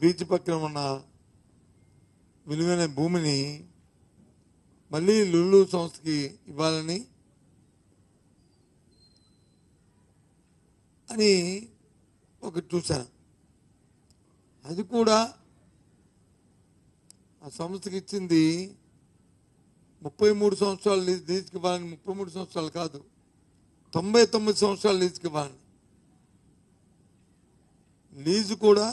Beach పక్కన ఉన్న విలువైన భూమిని మళ్ళీ లుల్లు సంస్థకి ఇవ్వాలని అని ఒకటి చూశాను. అది కూడా ఆ సంస్థకి ఇచ్చింది ముప్పై మూడు సంవత్సరాలు లీజ్ లీజుకి ఇవ్వాలని ముప్పై మూడు సంవత్సరాలు కాదు తొంభై తొమ్మిది సంవత్సరాలు లీజుకి ఇవ్వాలని. లీజు కూడా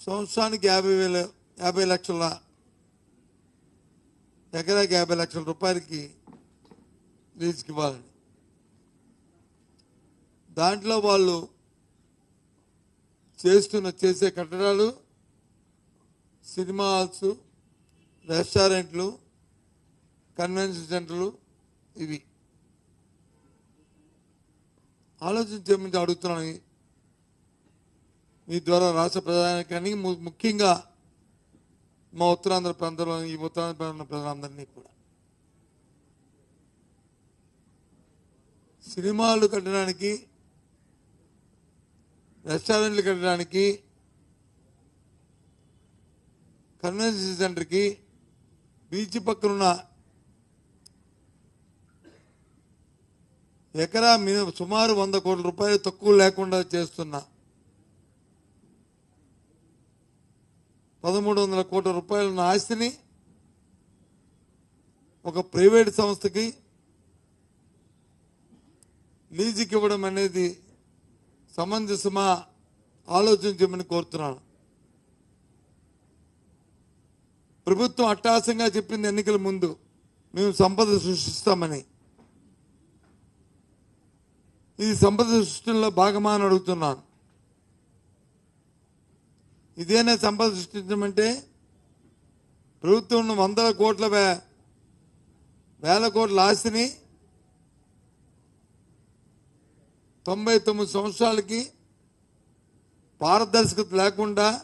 సంవత్సరానికి యాభై వేల యాభై లక్షల ఎకరాకి యాభై లక్షల రూపాయలకి లీజుకి ఇవ్వాలని దాంట్లో వాళ్ళు చేస్తున్న చేసే కట్టడాలు సినిమా హాల్స్ రెస్టారెంట్లు కన్వెన్షన్ సెంటర్లు ఇవి. ఆలోచించే ముందు అడుగుతున్నాను మీ ద్వారా రాష్ట్ర ప్రజానికి ము- ముఖ్యంగా మా ఉత్తరాంధ్ర ప్రాంతంలో ఈ ఉత్తరాంధ్ర ప్రాంతంలో ప్రజలందరినీ కూడా. సినిమాలు కట్టడానికి రెస్టారెంట్లు కట్టడానికి కన్వెన్షన్ సెంటర్కి బీచ్ పక్కనున్న ఎకరా మినిమం సుమారు వంద కోట్ల రూపాయలు తక్కువ లేకుండా చేస్తున్నా పదమూడు వందల కోట్ల రూపాయల ఆస్తిని ఒక ప్రైవేట్ సంస్థకి లీజుకి ఇవ్వడం అనేది సమంజసమా ఆలోచించమని కోరుతున్నాను. ప్రభుత్వం అట్టాసంగా చెప్పింది ఎన్నికల ముందు మేము సంపద సృష్టిస్తామని. ఇది సంపద సృష్టిలో భాగమా అని అడుగుతున్నాను. ఇదేనా సంపద సృష్టించమంటే ప్రభుత్వం వందల కోట్ల వే- వేల కోట్ల ఆస్తిని తొంభై తొమ్మిది సంవత్సరాలకి పారదర్శకత లేకుండా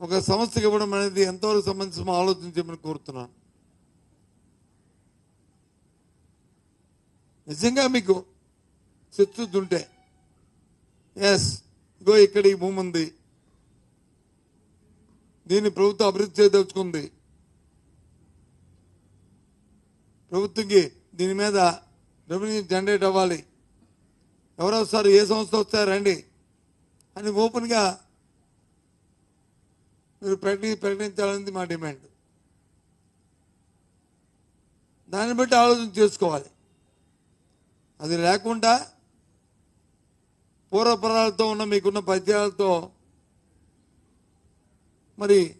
ఒక సంస్థకి ఇవ్వడం అనేది ఎంతవరకు సంబంధించిన ఆలోచించమని కోరుతున్నాను. నిజంగా మీకు చిత్తశుద్ధి ఎస్ ఇగో ఇక్కడ ఈ భూమి ఉంది. దీన్ని ప్రభుత్వం అభివృద్ధి చేయదలుచుకుంది. ప్రభుత్వంకి దీని మీద రెవెన్యూ జనరేట్ అవ్వాలి. ఎవరు వస్తారు ఏ సంస్థ వస్తారు రండి అని ఓపెన్గా మీరు ప్రకటి ప్రకటించాలనేది మా డిమాండ్. దాన్ని బట్టి ఆలోచన చేసుకోవాలి. అది లేకుండా పూర్వపరాలతో ఉన్న మీకున్న పద్యాలతో మరి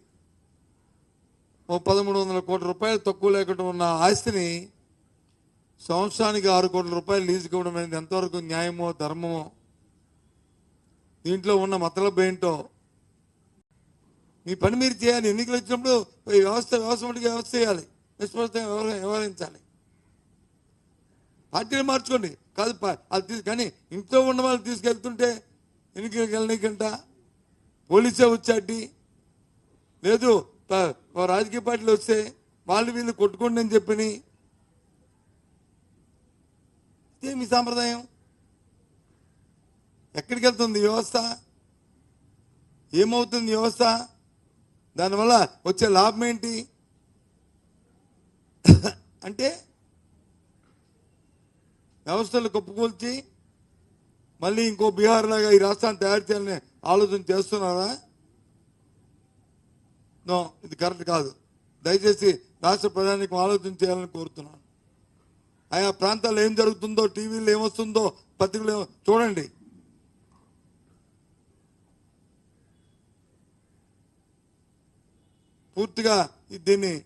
ఓ పదమూడు వందల కోట్ల రూపాయలు తక్కువ లేకుండా ఉన్న ఆస్తిని సంవత్సరానికి ఆరు కోట్ల రూపాయలు లీజుకి ఇవ్వడం అనేది ఎంతవరకు న్యాయమో ధర్మమో? దీంట్లో ఉన్న మతలబు ఏంటో? మీ పని మీరు చేయాలి. ఎన్నికలు వచ్చినప్పుడు ఈ వ్యవస్థ వ్యవస్థ మటుకు వ్యవస్థ చేయాలి. నిష్పక్షంగా వ్యవహరించాలి. పార్టీలు మార్చుకోండి. కాదు అది తీసు కానీ ఇంట్లో ఉన్న వాళ్ళు తీసుకెళ్తుంటే ఎన్నికలకు వెళ్ళనికంట. పోలీసే వచ్చాటి. లేదు రాజకీయ పార్టీలు వస్తే వాళ్ళు వీళ్ళు కొట్టుకోండి అని చెప్పని. ఇదే మీ సాంప్రదాయం. ఎక్కడికి వెళ్తుంది వ్యవస్థ? ఏమవుతుంది వ్యవస్థ? దానివల్ల వచ్చే లాభం ఏంటి? అంటే వ్యవస్థలు కప్పుకొల్చి మళ్ళీ ఇంకో బీహార్ లాగా ఈ రాష్ట్రాన్ని తయారు చేయాలని ఆలోచన చేస్తున్నారా? నో ఇది కరెక్ట్ కాదు. దయచేసి రాష్ట్ర ప్రధానికి ఆలోచన చేయాలని కోరుతున్నాను. ఆయా ప్రాంతాల్లో ఏం జరుగుతుందో టీవీలో ఏమొస్తుందో పత్రికలు ఏమో- చూడండి. పూర్తిగా దీన్ని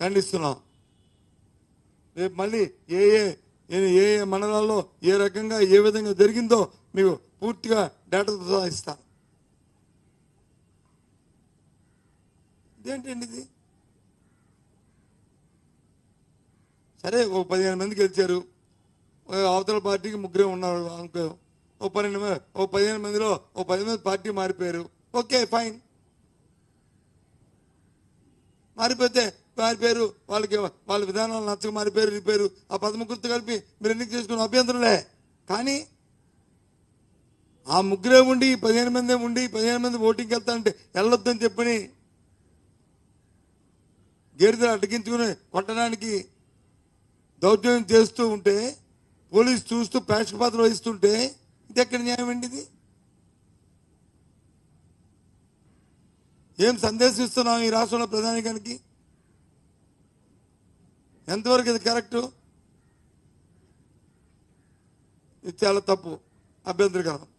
ఖండిస్తున్నాం. రేపు మళ్ళీ ఏ ఏ ఏ ఏ ఏ మండలాల్లో ఏ రకంగా ఏ విధంగా జరిగిందో మీకు పూర్తిగా డేటాతో ఇస్తాను ఇదేంటండి ఇది సరే ఓ పదిహేను మంది గెలిచారు. అవతల పార్టీకి ముగ్గురే ఉన్నారు అనుకో ఓ పన్నెండు మంది ఓ పదిహేను మందిలో ఓ పది మంది పార్టీ మారిపోయారు. Okay fine. మారిపోతే మారిపోయారు. వాళ్ళకి వాళ్ళ విధానాలు నచ్చక మారిపోయారు వెళ్ళిపోయారు ఆ పదముగ్గురితో కలిపి మీరు ఎన్నిక చేసుకున్న అభ్యంతరులే? కానీ ఆ ముగ్గురే ఉండి పదిహేను మందే ఉండి పదిహేను మంది ఓటింగ్కి వెళ్తానంటే వెళ్ళొద్దని చెప్పని గేదెలు అడ్డగించుకుని కొట్టడానికి దౌర్జన్యం చేస్తూ ఉంటే పోలీసు చూస్తూ పాత్ర వహిస్తుంటే ఇది ఎక్కడ న్యాయం అండి ఇది? ఏం సందేశం ఇస్తున్నాం ఈ రాష్ట్రంలో ప్రధానికానికి? ఎంతవరకు ఇది కరెక్టు? ఇది చాలా తప్పు. అభ్యంతరకరం.